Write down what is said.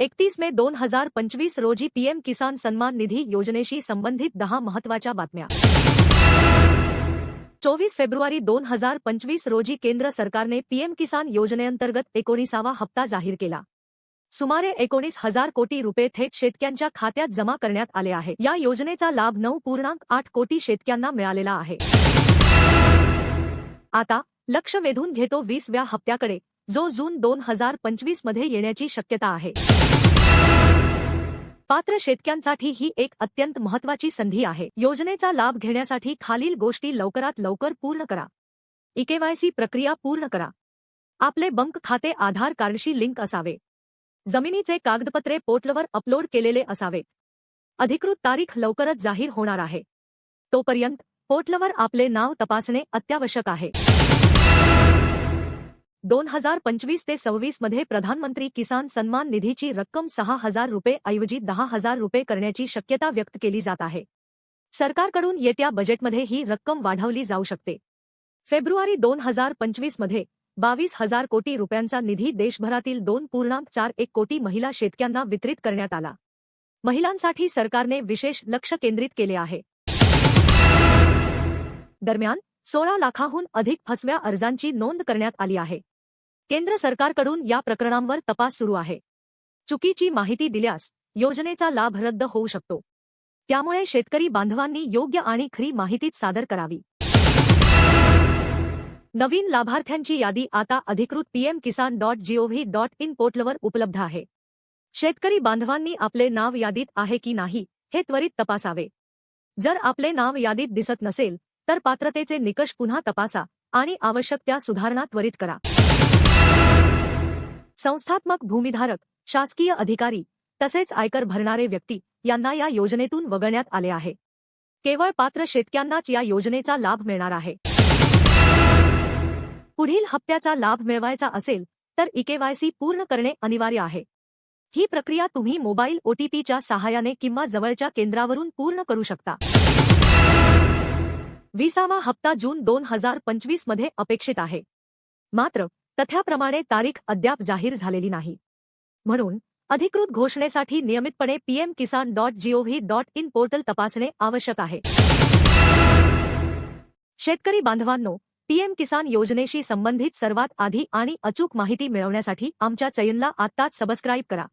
एकतीस मे दोन हजार पंचवीस रोजी पीएम किसान सन्मान निधी योजनेशी संबंधित दहा महत्त्वाच्या बातम्या. चोवीस फेब्रुवारी दोन हजार पंचवीस रोजी केंद्र सरकारने पीएम किसान योजनेअंतर्गत एकोणीसावा हप्ता जाहीर केला. सुमारे एकोणीस हजार कोटी रुपये थेट शेतक्यांच्या खात्यात जमा करण्यात आले आहे. या योजनेचा लाभ नऊ पूर्णांक आठ कोटी शेतक्यांना मिळालेला आहे. आता लक्ष वेधून घेतो वीसव्या हप्त्याकडे. जो जून दोन हजार पंचवीसमध्ये येण्याची शक्यता आहे. पात्र शेतक्यांसाठी ही एक अत्यंत महत्वाची संधी आहे. योजनेचा लाभ घेण्यासाठी खालील गोष्टी लवकरात लवकर पूर्ण करा. इकेवायसी प्रक्रिया पूर्ण करा. आपले बंक खाते आधार कार्डशी लिंक असावे. जमिनीचे कागदपत्रे पोर्टलवर अपलोड केलेले असावेत अधिकृत तारीख लवकरच जाहीर होणार आहे. तोपर्यंत पोर्टलवर आपले नाव तपासणे अत्यावश्यक आहे. दोन हजार पंचवीस ते सव्वीसमध्ये प्रधानमंत्री किसान सन्मान निधीची रक्कम सहा हजार रुपये ऐवजी दहा हजार रुपये करण्याची शक्यता व्यक्त केली जात आहे. सरकारकडून येत्या बजेटमध्ये ही रक्कम वाढवली जाऊ शकते. फेब्रुवारी दोन हजार पंचवीसमध्ये बावीस हजार कोटी रुपयांचा निधी देशभरातील दोन पूर्णांक चार एक कोटी महिला शेतक्यांना वितरित करण्यात आला. महिलांसाठी सरकारने विशेष लक्ष केंद्रित केले आहे. दरम्यान सोळा लाखाहून अधिक फसव्या अर्जांची नोंद करण्यात आली आहे. केंद्र सरकारकडून या प्रकरणांवर तपास सुरू आहे. चुकीची माहिती दिल्यास योजनेचा लाभ रद्द होऊ शकतो. त्यामुळे शेतकरी बांधवांनी योग्य आणि खरी माहितीच सादर करावी. नवीन लाभार्थ्यांची यादी आता अधिकृत PM Kisan dot GOV dot in पोर्टलवर उपलब्ध आहे. शेतकरी बांधवांनी आपले नाव यादीत आहे की नाही हे त्वरित तपासावे. जर आपले नाव यादीत दिसत नसेल तर पात्रतेचे निकष पुन्हा तपासा आणि आवश्यक त्या सुधारणा त्वरित करा. संस्थात्मक भूमिधारक शासकीय अधिकारी तसेच आयकर भरणारे व्यक्ती यांना या योजनेतून वगळण्यात आले आहे. केवळ पात्र शेतक्यांनाच या योजनेचा लाभ मिळणार आहे. पुढील हप्त्याचा लाभ मिळवायचा असेल तर इकेवायसी पूर्ण करणे अनिवार्य आहे. ही प्रक्रिया तुम्ही मोबाईल ओटीपीच्या सहाय्याने किंवा जवळच्या केंद्रावरून पूर्ण करू शकता. विसावा हप्ता जून दोन हजार पंचवीसमध्ये अपेक्षित आहे. मात्र तथ्याप्रमाणे तारीख अद्याप जाहीर झालेली नाही. म्हणून अधिकृत घोषणेसाठी नियमितपणे PM Kisan dot GOV dot in portal तपासणे आवश्यक आहे. शेतकरी बांधवांनो पीएम किसान योजनेशी संबंधित सर्वात आधी आणि अचूक माहिती मिळवण्यासाठी आमच्या चैनला आत्ताच सबस्क्राईब करा.